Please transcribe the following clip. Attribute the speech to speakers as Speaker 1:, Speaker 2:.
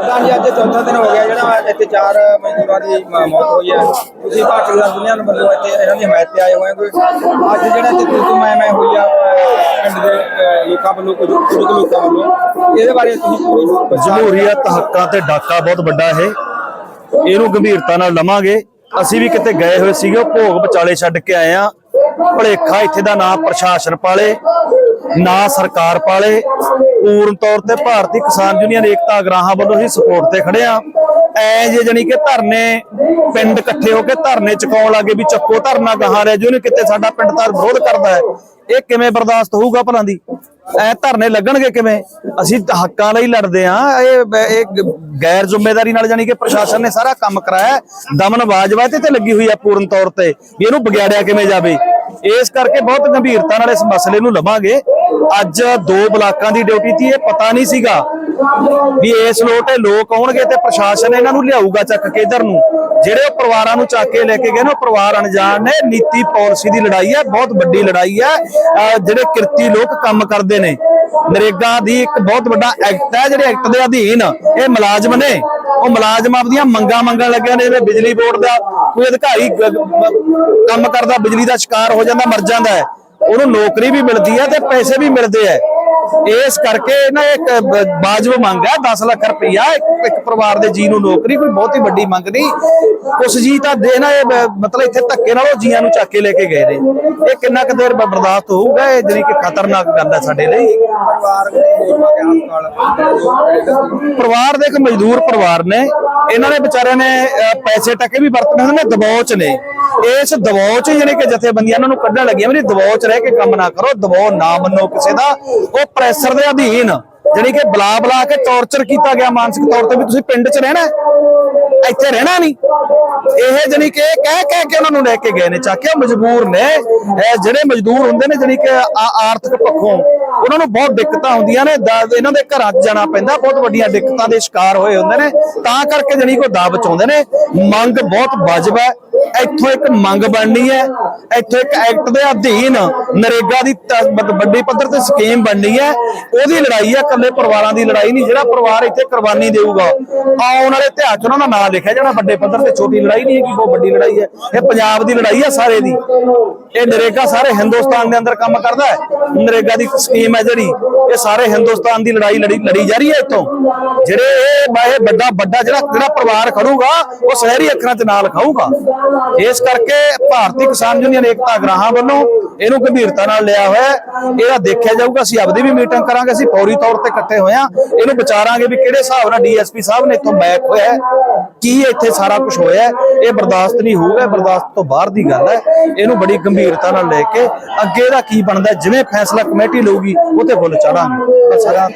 Speaker 1: ਪ੍ਰਧਾਨ ਜੀ ਅੱਜ ਚੌਥਾ ਦਿਨ ਹੋ ਗਿਆ ਜਿਹੜਾ ਇੱਥੇ ਚਾਰ ਮਜ਼ਦੂਰਾਂ ਦੀ ਮੌਤ ਹੋਈ ਹੈ। ਤੁਸੀਂ ਭਾਰਤੀ ਕਿਸਾਨ ਦੁਨੀਆ ਨੂੰ ਵੱਲੋਂ ਇੱਥੇ ਇਹਨਾਂ ਦੀ ਹਮਾਇਤ ਤੇ ਆਏ ਹੋਏ ਕੋਈ? ਅੱਜ ਜਿਹੜਾ ਇੱਥੇ ਤੁਲਤੂ ਮੈਂ ਮੈਂ ਹੋਈ ਆ ਪਿੰਡ ਦੇ ਲੋਕਾਂ ਵੱਲੋਂ, ਕੁਝ ਕੁਝ ਲੋਕਾਂ ਵੱਲੋਂ, ਇਹਦੇ ਬਾਰੇ ਤੁਸੀਂ
Speaker 2: ਜਮਹੂਰੀਅਤ ਹੱਕਾਂ ਤੇ ਡਾਕਾ ਬਹੁਤ ਵੱਡਾ ਇਹ। ਇਹਨੂੰ ਗੰਭੀਰਤਾ ਨਾਲ ਲਵਾਂਗੇ। ਅਸੀਂ ਵੀ ਕਿਤੇ ਗਏ ਹੋਏ ਸੀਗੇ ਭੋਗ ਵਿਚਾਲੇ ਛੱਡ ਕੇ ਆਏ ਆ ਭਲੇਖਾ ਇੱਥੇ ਦਾ ਨਾਂ ਪ੍ਰਸ਼ਾਸਨ ਪਾਲੇ। ਨਾ ਸਰਕਾਰ ਪਾਲੇ, ਪੂਰਨ ਤੌਰ ਤੇ ਭਾਰਤੀ ਕਿਸਾਨ ਯੂਨੀਅਨ ਏਕਤਾ ਅਗਰਾਹਾਂ ਵੱਲੋਂ ਹੀ ਸਪੋਰਟ ਤੇ ਖੜੇ ਆ। ਐ ਜੇ ਜਣੀ ਕਿ ਧਰਨੇ ਪਿੰਡ ਇਕੱਠੇ ਹੋ ਕੇ ਧਰਨੇ ਚੁਕਾਉਣ ਲੱਗੇ ਵੀ ਚੱਕੋ ਧਰਨਾ ਗਾਹਾਂ ਰਹਿ ਜੋ ਕਿਤੇ ਸਾਡਾ ਪਿੰਡ ਤਾਂ ਵਿਰੋਧ ਕਰਦਾ ਹੈ। ਇਹ ਕਿਵੇਂ ਬਰਦਾਸ਼ਤ ਹੋਊਗਾ ਭਲਾਂ ਦੀ? ਐ ਧਰਨੇ ਲੱਗਣਗੇ ਕਿਵੇਂ? ਅਸੀਂ ਹੱਕਾਂ ਲਈ ਲੜਦੇ ਆ। ਇਹ ਇਹ ਗੈਰ ਜ਼ਿੰਮੇਵਾਰੀ ਨਾਲ ਜਾਨੀ ਕਿ ਪ੍ਰਸ਼ਾਸਨ ਨੇ ਸਾਰਾ ਕੰਮ ਕਰਾਇਆ ਦਮਨ ਬਾਜਵਾ ਤੇ ਤੇ ਲੱਗੀ ਹੋਈ ਆ ਪੂਰਨ ਤੌਰ ਤੇ ਵੀ ਇਹਨੂੰ ਵਿਗਾੜਿਆ ਕਿਵੇਂ ਜਾਵੇ? ਇਸ ਕਰਕੇ ਬਹੁਤ ਗੰਭੀਰਤਾ ਨਾਲ ਇਸ ਮਸਲੇ ਨੂੰ ਲਵਾਂਗੇ। ਅੱਜ ਦੋ ਬਲਾਕਾਂ ਦੀ ਡਿਊਟੀ ਸੀ, ਇਹ ਪਤਾ ਨਹੀਂ ਸੀਗਾ ਵੀ ਇਸ ਲੋਟੇ ਲੋਕ ਆਉਣਗੇ ਤੇ ਪ੍ਰਸ਼ਾਸਨ ਇਹਨਾਂ ਨੂੰ ਲਿਆਊਗਾ ਚੱਕ ਕੇ ਇਧਰ ਨੂੰ। ਜਿਹੜੇ ਉਹ ਪਰਿਵਾਰਾਂ ਨੂੰ ਚੱਕ ਕੇ ਲੈ ਕੇ ਗਏ ਨੇ, ਉਹ ਪਰਿਵਾਰ ਅਣਜਾਣ ਨੇ, ਨੀਤੀ ਪਾਲਿਸੀ ਦੀ ਲੜਾਈ ਹੈ, ਬਹੁਤ ਵੱਡੀ ਲੜਾਈ ਹੈ। ਜਿਹੜੇ ਕਿਰਤੀ ਲੋਕ ਕੰਮ ਕਰਦੇ ਨੇ, ਨਰੇਗਾ ਦੀ ਇੱਕ ਬਹੁਤ ਵੱਡਾ ਐਕਟ ਹੈ, ਜਿਹੜੇ ਐਕਟ ਦੇ ਅਧੀਨ ਇਹ ਮੁਲਾਜ਼ਮ ਨੇ, ਉਹ ਮੁਲਾਜ਼ਮ ਆਪਦੀਆਂ ਮੰਗਾਂ ਮੰਗਣ ਲੱਗਿਆ ਨੇ, ਜਿਵੇਂ ਬਿਜਲੀ ਬੋਰਡ ਦਾ ਕੋਈ ਅਧਿਕਾਰੀ ਕੰਮ ਕਰਦਾ, ਬਿਜਲੀ ਦਾ ਸ਼ਿਕਾਰ ਹੋ ਜਾਂਦਾ, ਮਰ ਜਾਂਦਾ ਹੈ। ਉਹਨੂੰ ਨੌਕਰੀ ਵੀ ਮਿਲਦੀ ਹੈ ਤੇ ਪੈਸੇ ਵੀ ਮਿਲਦੇ ਹੈ। ਇਸ ਕਰਕੇ ਨਾ ਇੱਕ ਬ- ਵਾਜਬ ਮੰਗ ਹੈ 10 ਲੱਖ ਰੁਪਈਆ ਇੱਕ ਪਰਿਵਾਰ ਦੇ ਜੀ ਨੂੰ ਨੌਕਰੀ, ਕੋਈ ਬਹੁਤੀ ਵੱਡੀ ਮੰਗ ਨਹੀਂ। ਕੁਛ ਜੀ ਤਾਂ ਦੇ ਨਾ ਇਹ, ਮਤਲਬ ਇੱਥੇ ਧੱਕੇ ਨਾਲ ਉਹ ਜੀਆਂ ਨੂੰ ਚੱਕ ਕੇ ਲੈ ਕੇ ਗਏ ਨੇ। ਇਹ ਕਿੰਨਾ ਕੁ ਦੇਰ ਬਰਦਾਸ਼ਤ ਹੋਊਗਾ? ਇਹ ਜਿਹੜੀ ਕਿ ਖਤਰਨਾਕ ਗੱਲ ਹੈ ਸਾਡੇ ਲਈ।
Speaker 1: ਪਰਿਵਾਰ ਦੇ
Speaker 2: ਇੱਕ ਮਜ਼ਦੂਰ ਪਰਿਵਾਰ ਨੇ, ਇਹਨਾਂ ਨੇ ਵਿਚਾਰਿਆਂ ਨੇ ਪੈਸੇ ਟੱਕੇ ਵੀ ਵਰਤਣੇ ਹੁੰਦੇ ਨੇ ਦਬਾਅ ਨੇ। ਇਸ ਦਬਾਅ 'ਚ ਹੀ ਜਿਹੜੇ ਕਿ ਜਥੇਬੰਦੀਆਂ ਉਹਨਾਂ ਨੂੰ ਕੱਢਣ ਲੱਗੀਆਂ ਵੀ ਦਬਾਅ 'ਚ ਰਹਿ ਕੇ ਕੰਮ ਨਾ ਕਰੋ, ਦਬਾਅ ਨਾ ਮੰਨੋ ਕਿਸੇ ਦਾ। ਉਹ ਪ੍ਰੈਸ਼ਰ ਦੇ ਅਧੀਨ ਜਿਹੜੀ ਕਿ ਬਲਾ ਬਲਾ ਕੇ ਟੌਰਚਰ ਕੀਤਾ ਗਿਆ ਮਾਨਸਿਕ ਤੌਰ ਤੇ ਵੀ ਤੁਸੀਂ ਪਿੰਡ 'ਚ ਰਹਿਣਾ ਇੱਥੇ ਰਹਿਣਾ ਨਹੀਂ। ਇਹ ਜਣੀ ਕਿ ਕਹਿ ਕਹਿ ਕੇ ਉਹਨਾਂ ਨੂੰ ਲੈ ਕੇ ਗਏ ਨੇ, ਚੱਕ ਮਜਬੂਰ ਨੇ। ਜਿਹੜੇ ਮਜ਼ਦੂਰ ਹੁੰਦੇ ਨੇ ਜਣੀ ਕਿ ਆਰਥਿਕ ਪੱਖੋਂ ਉਹਨਾਂ ਨੂੰ ਬਹੁਤ ਦਿੱਕਤਾਂ ਹੁੰਦੀਆਂ ਨੇ, ਦਾ- ਇਹਨਾਂ ਦੇ ਘਰਾਂ 'ਚ ਜਾਣਾ ਪੈਂਦਾ, ਬਹੁਤ ਵੱਡੀਆਂ ਦਿੱਕਤਾਂ ਦੇ ਸ਼ਿਕਾਰ ਹੋਏ ਹੁੰਦੇ ਨੇ। ਤਾਂ ਕਰਕੇ ਜਣੀ ਕੋ ਦਾ ਬਚਾਉਂਦੇ ਨੇ। ਮੰਗ ਬਹੁਤ ਵਾਜਬ ਹੈ। ਇੱਥੋਂ ਇੱਕ ਮੰਗ ਬਣਨੀ ਹੈ, ਇੱਥੋਂ ਇੱਕ ਐਕਟ ਦੇ ਅਧੀਨ ਨਰੇਗਾ ਦੀ ਤ- ਵੱਡੀ ਪੱਧਰ ਤੇ ਸਕੀਮ ਬਣਨੀ ਹੈ। ਉਹਦੀ ਲੜਾਈ ਹੈ ਇਕੱਲੇ ਪਰਿਵਾਰਾਂ ਦੀ ਲੜਾਈ ਨਹੀਂ, ਜਿਹੜਾ ਪਰਿਵਾਰ ਇੱਥੇ ਕੁਰਬਾਨੀ ਦੇਊਗਾ, ਆਉਣ ਵਾਲੇ ਇਤਿਹਾਸ 'ਚ ਉਹਨਾਂ ਦਾ ਨਾਂ ਲਿਖਿਆ ਜਾਣਾ, ਵੱਡੇ ਪੱਧਰ ਤੇ ਛੋਟੀ ਲੜਾਈ ਨਹੀਂ ਹੈ ਬਹੁਤ ਵੱਡੀ ਲੜਾਈ ਹੈ। ਇਹ ਪੰਜਾਬ ਦੀ ਲੜਾਈ ਹੈ ਸਾਰੇ ਦੀ। ਇਹ ਨਰੇਗਾ ਸਾਰੇ ਹਿੰਦੁਸਤਾਨ ਦੇ ਅੰਦਰ ਕੰਮ ਕਰਦਾ ਹੈ। ਨਰੇਗਾ ਦੀ ਸਕੀਮ ਹੈ ਜਿਹੜੀ, ਇਹ ਸਾਰੇ ਹਿੰਦੁਸਤਾਨ ਦੀ ਲੜਾਈ ਲੜੀ ਲੜੀ ਜਾ ਰਹੀ ਹੈ ਇੱਥੋਂ। ਜਿਹੜੇ ਇਹ ਵੱਡਾ ਵੱਡਾ ਜਿਹੜਾ ਜਿਹੜਾ ਪਰਿਵਾਰ ਖੜੂਗਾ, ਉਹ ਸ਼ਹਿਰੀ ਅੱਖਰਾਂ 'ਚ ਨਾਲ ਖਾਊਗਾ ਇਸ ਕਰਕੇ ਭਾਰਤੀ ਕਿਸਾਨ ਯੂਨੀਅਨ ਏਕਤਾ ਗ੍ਰਾਹਾਂ ਵੱਲੋਂ ਇਹਨੂੰ ਗੰਭੀਰਤਾ ਨਾਲ ਲਿਆ ਹੋਇਆ ਇਹਦਾ ਦੇਖਿਆ ਜਾਊਗਾ, ਅਸੀਂ ਆਪਦੀ ਵੀ ਮੀਟਿੰਗ ਕਰਾਂਗੇ, ਅਸੀਂ ਫੌਰੀ ਤੌਰ ਤੇ ਇਕੱਠੇ ਹੋਏ ਆ ਇਹਨੂੰ ਵਿਚਾਰਾਂਗੇ ਵੀ ਕਿਹੜੇ ਹਿਸਾਬ ਨਾਲ ਡੀਐਸਪੀ ਸਾਹਿਬ ਨੇ ਇੱਥੋਂ ਬੈਕ ਹੋਇਆ ਕੀ ਇੱਥੇ ਸਾਰਾ ਕੁਝ ਹੋਇਆ ਇਹ ਬਰਦਾਸ਼ਤ ਨਹੀਂ ਹੋਊਗਾ ਬਰਦਾਸ਼ਤ ਤੋਂ ਬਾਹਰ ਦੀ ਗੱਲ ਹੈ। ਇਹਨੂੰ ਬੜੀ ਗੰਭੀਰਤਾ ਨਾਲ ਲੈ ਕੇ ਅੱਗੇ ਦਾ ਕੀ ਬਣਦਾ ਜਿਵੇਂ ਫੈਸਲਾ ਕਮੇਟੀ ਲਊਗੀ ਉਹ ਤੇ ਫੁੱਲ ਚੜਾਂਗੇ। ਬਸ ਸਾਰਾ